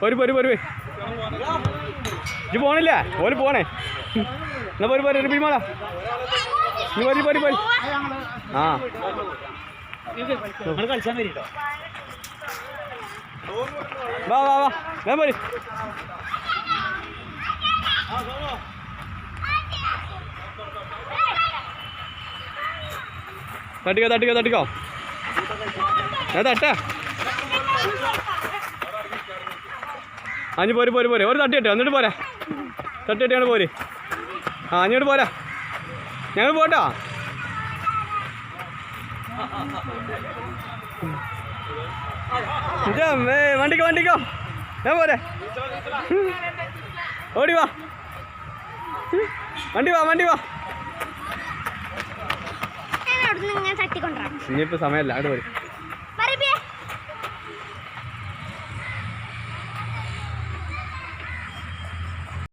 പോര് പോര് പോര് ഇജ്ജ് പോണില്ലേ? ഓൽ പോണേ എന്നാ പോര് പോര് പിടിമാടാ നീ പോരി പോരി പോരി. ആ. കളിച്ചാൻ വരിട്ടോ വാ വാ വാ. ഞാൻ പോരി. തട്ടിക്കോ തട്ടിക്കോ തട്ടിക്കോ. ഞാൻ ഏട്ടാ അഞ്ഞ് പോര് പോര് പോര്. ഒരു തട്ടി കെട്ടോ എന്നിട്ട് പോരാ. തട്ടി കെട്ടിയാണ് പോര്. ആ അഞ്ഞോട്ട് പോരാ. ഞങ്ങൾ പോട്ടോ? വണ്ടിക്കോ വണ്ടിക്കോ. ഞാൻ പോരെ. ഓടി വാ. വണ്ടി വാ വണ്ടി വാ. ഞാൻ ഇനിയിപ്പോ സമയല്ല അങ്ങോട്ട് പോരും